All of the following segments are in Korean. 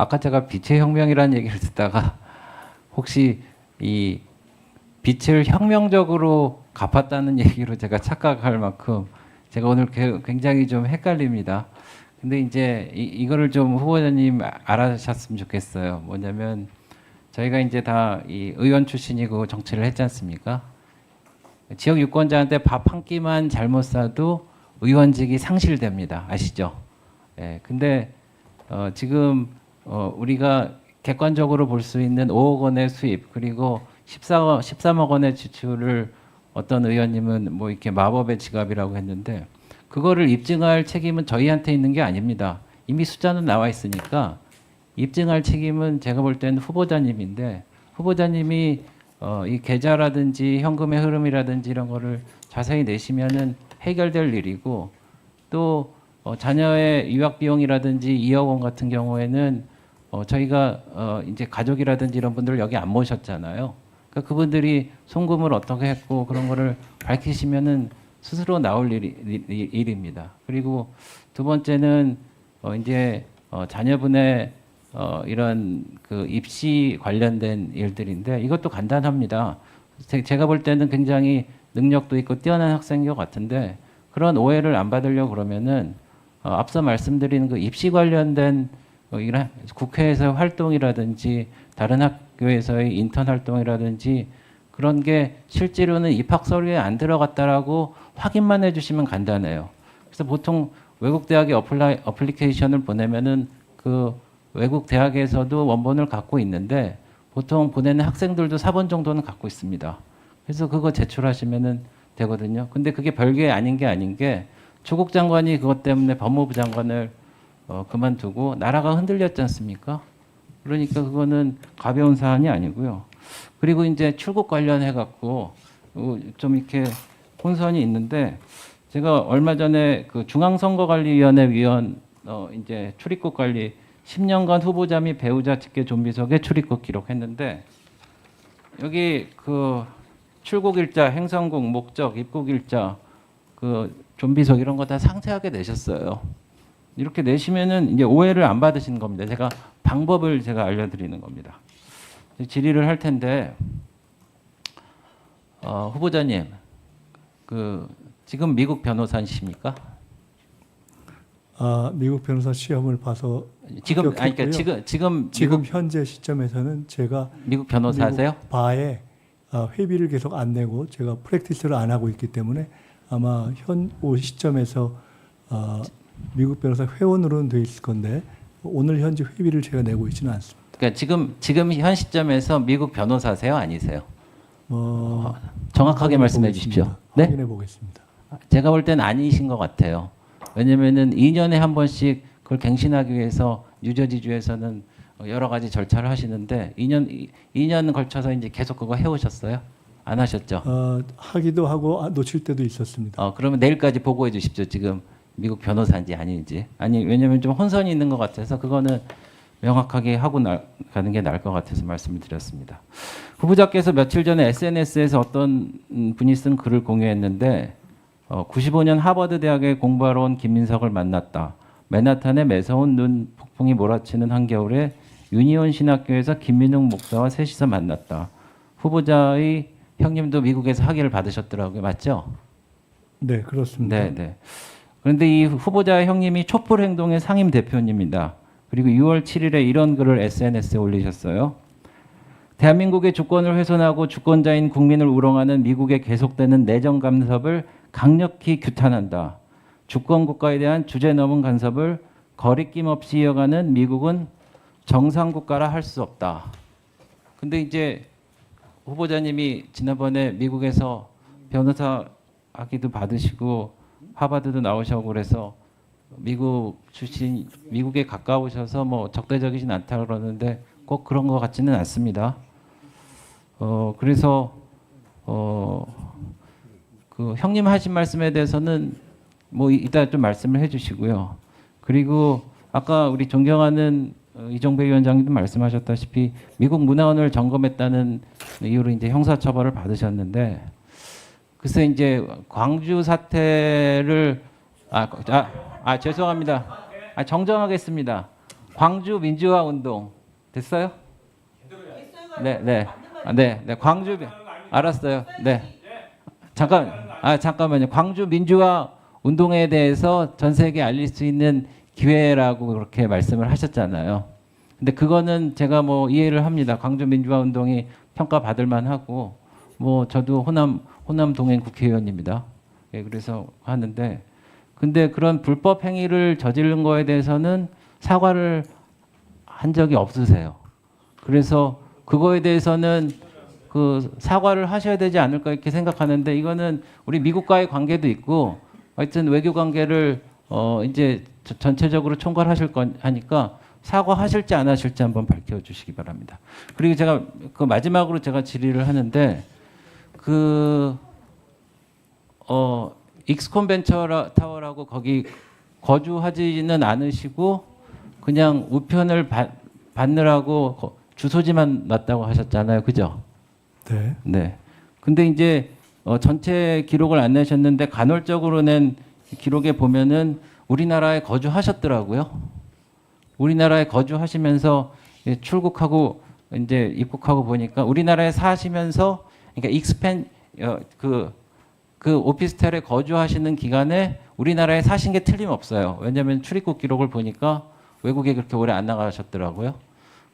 아까 제가 빛의 혁명이라는 얘기를 듣다가 혹시 이 빛을 혁명적으로 갚았다는 얘기로 제가 착각할 만큼 제가 오늘 게- 굉장히 좀 헷갈립니다. 근데 이제 이, 이거를 좀 후보자님 알아셨으면 좋겠어요. 뭐냐면 저희가 이제 다 이 의원 출신이고 정치를 했지 않습니까? 지역 유권자한테 밥 한 끼만 잘못 사도 의원직이 상실됩니다. 아시죠? 예. 근데 어, 지금 어, 우리가 객관적으로 볼 수 있는 5억 원의 수입 그리고 14억, 13억 원의 지출을 어떤 의원님은 뭐 이렇게 마법의 지갑이라고 했는데 그거를 입증할 책임은 저희한테 있는 게 아닙니다. 이미 숫자는 나와 있으니까 입증할 책임은 제가 볼 때는 후보자님인데 후보자님이 어, 이 계좌라든지 현금의 흐름이라든지 이런 거를 자세히 내시면은 해결될 일이고 또 어, 자녀의 유학 비용이라든지 2억 원 같은 경우에는 어, 저희가 어, 이제 가족이라든지 이런 분들 여기 안 모셨잖아요. 그러니까 그분들이 송금을 어떻게 했고 그런 거를 밝히시면은 스스로 나올 일이, 일- 일입니다. 그리고 두 번째는 어, 이제 어, 자녀분의 어, 이런 그 입시 관련된 일들인데 이것도 간단합니다. 제- 제가 볼 때는 굉장히 능력도 있고 뛰어난 학생인 것 같은데 그런 오해를 안 받으려고 그러면은 어, 앞서 말씀드린 그 입시 관련된 어, 이런 국회에서 활동이라든지 다른 학교에서의 인턴 활동이라든지 그런 게 실제로는 입학 서류에 안 들어갔다라고 확인만 해주시면 간단해요. 그래서 보통 외국 대학에 어플라이, 어플리케이션을 보내면은 그 외국 대학에서도 원본을 갖고 있는데 보통 보내는 학생들도 4번 정도는 갖고 있습니다. 그래서 그거 제출하시면은 되거든요. 근데 그게 별게 아닌 게 아닌 게 조국 장관이 그것 때문에 법무부 장관을 어, 그만두고 나라가 흔들렸지 않습니까? 그러니까 그거는 가벼운 사안이 아니고요. 그리고 이제 출국 관련해 갖고 어, 좀 이렇게 혼선이 있는데 제가 얼마 전에 그 중앙선거관리위원회 위원 어 이제 출입국 관리 10년간 후보자 및 배우자 직계 좀비석에 출입국 기록했는데 여기 그 출국 일자, 행성국, 목적, 입국 일자, 그 좀비석 이런 거 다 상세하게 내셨어요. 이렇게 내시면은 이제 오해를 안 받으시는 겁니다. 제가 방법을 제가 알려드리는 겁니다. 질의를 할 텐데 어, 후보자님, 그 지금 미국 변호사이십니까? 아, 미국 변호사 시험을 봐서 지금 아니 그러니까 합격했고요. 지금 지금 지금 현재 시점에서는 제가 미국 변호사세요? 바에 아, 회비를 계속 안 내고 제가 프랙티스를 안 하고 있기 때문에 아마 현 오 시점에서 아, 미국 변호사 회원으로는 돼 있을 건데 오늘 현재 회비를 제가 내고 있지는 않습니다. 그러니까 지금 지금 현 시점에서 미국 변호사세요, 아니세요? 뭐 정확하게 말씀해 보겠습니다. 주십시오. 네? 확인해 보겠습니다. 제가 볼 때는 아니신 것 같아요. 왜냐면은 2년에 한 번씩 그걸 갱신하기 위해서 뉴저지주에서는 여러 가지 절차를 하시는데 2년 2년 걸쳐서 이제 계속 그거 해 오셨어요? 안 하셨죠? 아, 하기도 하고 아, 놓칠 때도 있었습니다. 어, 그러면 내일까지 보고해 주십시오. 지금 미국 변호사인지 아닌지. 아니 왜냐면 좀 혼선이 있는 것 같아서 그거는 명확하게 하고 나, 가는 게 나을 것 같아서 말씀을 드렸습니다. 후보자께서 며칠 전에 SNS에서 어떤 음, 분이 쓴 글을 공유했는데 어, 95년 하버드 대학에 공부하러 온 김민석을 만났다. 맨하탄의 매서운 눈 폭풍이 몰아치는 한겨울에 유니온 신학교에서 김민웅 목사와 셋이서 만났다. 후보자의 형님도 미국에서 학위를 받으셨더라고요. 맞죠? 네, 그렇습니다. 네, 네. 그런데 이 후보자 형님이 촛불 행동의 상임 대표님입니다. 그리고 6월 7일에 이런 글을 SNS에 올리셨어요. 대한민국의 주권을 훼손하고 주권자인 국민을 우롱하는 미국의 계속되는 내정 간섭을 강력히 규탄한다. 주권 국가에 대한 주제 넘은 간섭을 거리낌 없이 이어가는 미국은 정상 국가라 할 수 없다. 근데 이제 후보자님이 지난번에 미국에서 변호사 학위도 받으시고 하버드도 나오셔고 그래서 미국 출신 미국에 가까우셔서 뭐 적대적이진 않다 그러는데 꼭 그런 것 같지는 않습니다. 어 그래서 어그 형님 하신 말씀에 대해서는 뭐 이따 좀 말씀을 해주시고요. 그리고 아까 우리 존경하는 어, 이종배 위원장님도 말씀하셨다시피 미국 문화원을 점검했다는 이유로 이제 형사처벌을 받으셨는데 글쎄 이제 광주 사태를 아, 아, 아 죄송합니다. 아, 정정하겠습니다. 광주 민주화 운동 됐어요? 네, 네, 아, 네, 네. 광주 민- 알았어요. 네. 잠깐, 아 잠깐만요. 광주 민주화 운동에 대해서 전 세계에 알릴 수 있는 기회라고 그렇게 말씀을 하셨잖아요. 근데 그거는 제가 뭐 이해를 합니다. 광주 민주화 운동이 평가받을 만하고 뭐 저도 호남 호남 동행 국회의원입니다. 예, 그래서 하는데 근데 그런 불법 행위를 저지른 거에 대해서는 사과를 한 적이 없으세요. 그래서 그거에 대해서는 그 사과를 하셔야 되지 않을까 이렇게 생각하는데 이거는 우리 미국과의 관계도 있고 하여튼 외교 관계를 어 이제 저- 전체적으로 총괄하실 거니까 사과하실지 안 하실지 한번 밝혀 주시기 바랍니다. 그리고 제가 그 마지막으로 제가 질의를 하는데 그 어, 익스콘 벤처 타워라고 거기 거주하지는 않으시고 그냥 우편을 받, 받느라고 거- 주소지만 놨다고 하셨잖아요. 그죠? 네. 네. 근데 이제 어, 전체 기록을 안 내셨는데 간헐적으로 낸 기록에 보면은 우리나라에 거주하셨더라고요. 우리나라에 거주하시면서 예, 출국하고 이제 입국하고 보니까 우리나라에 사시면서 그러니까 익스펜 어, 그, 그 오피스텔에 거주하시는 기간에 우리나라에 사신 게 틀림없어요. 왜냐하면 출입국 기록을 보니까 외국에 그렇게 오래 안 나가셨더라고요.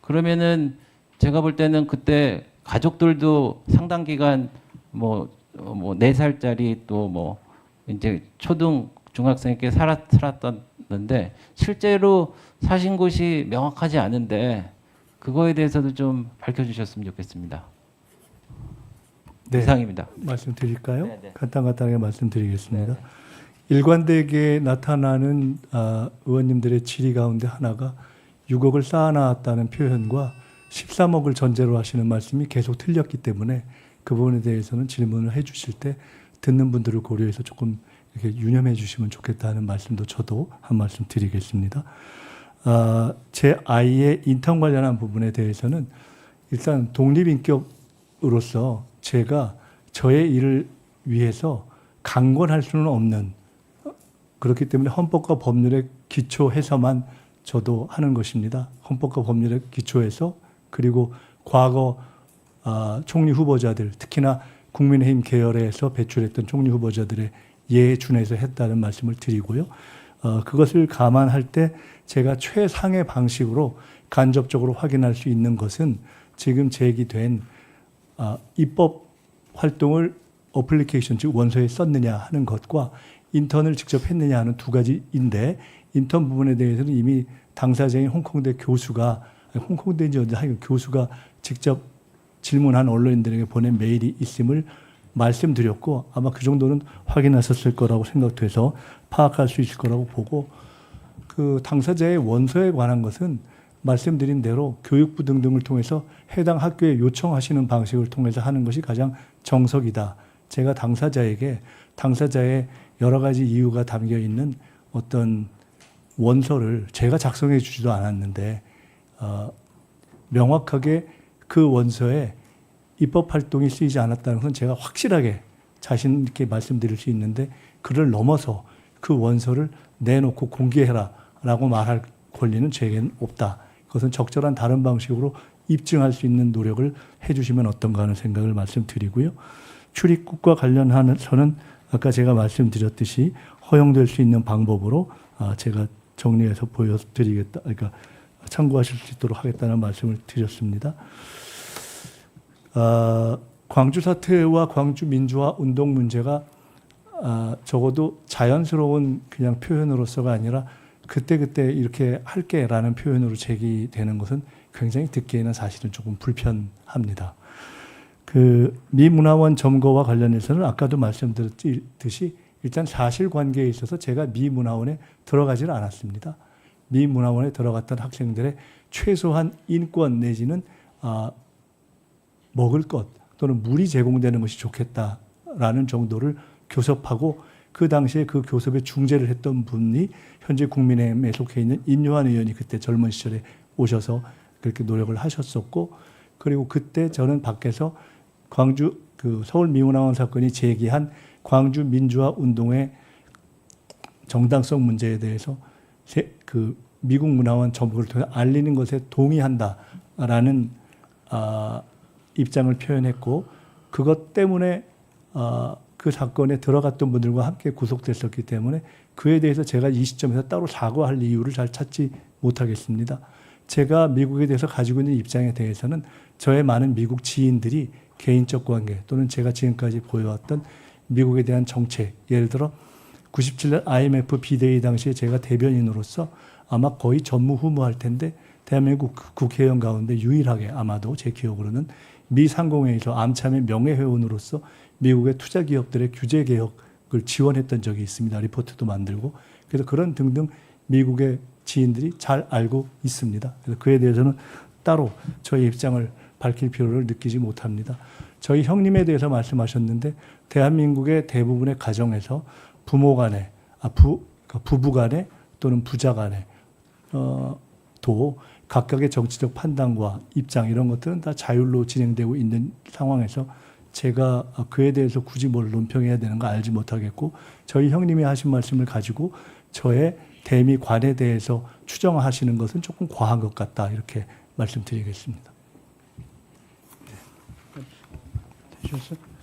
그러면은 제가 볼 때는 그때 가족들도 상당 기간 뭐뭐4 살짜리 또뭐 이제 초등 중학생께 살았 살았던데 실제로 사신 곳이 명확하지 않은데 그거에 대해서도 좀 밝혀주셨으면 좋겠습니다. 네. 이상입니다. 말씀드릴까요? 네, 네. 간단간단하게 말씀드리겠습니다. 네, 일관되게 나타나는 아, 의원님들의 질의 가운데 하나가 6억을 쌓아놨다는 표현과 13억을 전제로 하시는 말씀이 계속 틀렸기 때문에 그 부분에 대해서는 질문을 해주실 때 듣는 분들을 고려해서 조금 이렇게 유념해 주시면 좋겠다는 말씀도 저도 한 말씀 드리겠습니다. 아, 제 아이의 인턴 관련한 부분에 대해서는 일단 독립인격으로서 제가 저의 일을 위해서 강권할 수는 없는 그렇기 때문에 헌법과 법률에 기초해서만 저도 하는 것입니다. 헌법과 법률에 기초해서 그리고 과거 아, 총리 후보자들 특히나 국민의힘 계열에서 배출했던 총리 후보자들의 예에 준해서 했다는 말씀을 드리고요. 어, 그것을 감안할 때 제가 최상의 방식으로 간접적으로 확인할 수 있는 것은 지금 제기된 아, 입법 활동을 어플리케이션 즉 원서에 썼느냐 하는 것과 인턴을 직접 했느냐 하는 두 가지인데 인턴 부분에 대해서는 이미 당사자인 홍콩대 교수가 홍콩대인지 어디 하여간 교수가 직접 질문한 언론인들에게 보낸 메일이 있음을 말씀드렸고 아마 그 정도는 확인하셨을 거라고 생각돼서 파악할 수 있을 거라고 보고 그 당사자의 원서에 관한 것은 말씀드린 대로 교육부 등등을 통해서 해당 학교에 요청하시는 방식을 통해서 하는 것이 가장 정석이다. 제가 당사자에게 당사자의 여러 가지 이유가 담겨 있는 어떤 원서를 제가 작성해 주지도 않았는데 어, 명확하게 그 원서에 입법 활동이 쓰이지 않았다는 것은 제가 확실하게 자신 있게 말씀드릴 수 있는데 그를 넘어서 그 원서를 내놓고 공개해라라고 말할 권리는 제게는 없다. 그것은 적절한 다른 방식으로 입증할 수 있는 노력을 해주시면 어떤가 하는 생각을 말씀드리고요. 출입국과 관련해서는 아까 제가 말씀드렸듯이 허용될 수 있는 방법으로 아, 제가 정리해서 보여드리겠다. 그러니까 참고하실 수 있도록 하겠다는 말씀을 드렸습니다. 아, 광주 사태와 광주 민주화 운동 문제가 아, 적어도 자연스러운 그냥 표현으로서가 아니라 그때 그때 이렇게 할게라는 표현으로 제기되는 것은 굉장히 듣기에는 사실은 조금 불편합니다. 그 미문화원 점거와 관련해서는 아까도 말씀드렸듯이 일단 사실관계에 있어서 제가 미문화원에 들어가지는 않았습니다. 미문화원에 들어갔던 학생들의 최소한 인권 내지는 아, 먹을 것 또는 물이 제공되는 것이 좋겠다라는 정도를 교섭하고 그 당시에 그 교섭에 중재를 했던 분이 현재 국민의힘에 속해 있는 인요한 의원이 그때 젊은 시절에 오셔서 그렇게 노력을 하셨었고 그리고 그때 저는 밖에서 광주 그 서울 미문화원 사건이 제기한 광주 민주화 운동의 정당성 문제에 대해서 세- 그 미국 문화원 전북을 통해 알리는 것에 동의한다라는 아, 입장을 표현했고 그것 때문에 아, 그 사건에 들어갔던 분들과 함께 구속됐었기 때문에 그에 대해서 제가 이 시점에서 따로 사과할 이유를 잘 찾지 못하겠습니다. 제가 미국에 대해서 가지고 있는 입장에 대해서는 저의 많은 미국 지인들이 개인적 관계 또는 제가 지금까지 보여왔던 미국에 대한 정책 예를 들어 97년 IMF 비대위 당시에 제가 대변인으로서 아마 거의 전무후무할 텐데 대한민국 국- 국회의원 가운데 유일하게 아마도 제 기억으로는 미 상공회의소 암참의 명예회원으로서 미국의 투자 기업들의 규제 개혁을 지원했던 적이 있습니다. 리포트도 만들고 그래서 그런 등등 미국의 지인들이 잘 알고 있습니다. 그래서 그에 대해서는 따로 저희 입장을 밝힐 필요를 느끼지 못합니다. 저희 형님에 대해서 말씀하셨는데 대한민국의 대부분의 가정에서 부모 간에 아, 부, 그 부부 간에 또는 부자 간에 어, 또 각각의 정치적 판단과 입장 이런 것들은 다 자율로 진행되고 있는 상황에서 제가 그에 대해서 굳이 뭘 논평해야 되는 가 알지 못하겠고 저희 형님이 하신 말씀을 가지고 저의 대미관에 대해서 추정하시는 것은 조금 과한 것 같다 이렇게 말씀드리겠습니다. 되셨어요?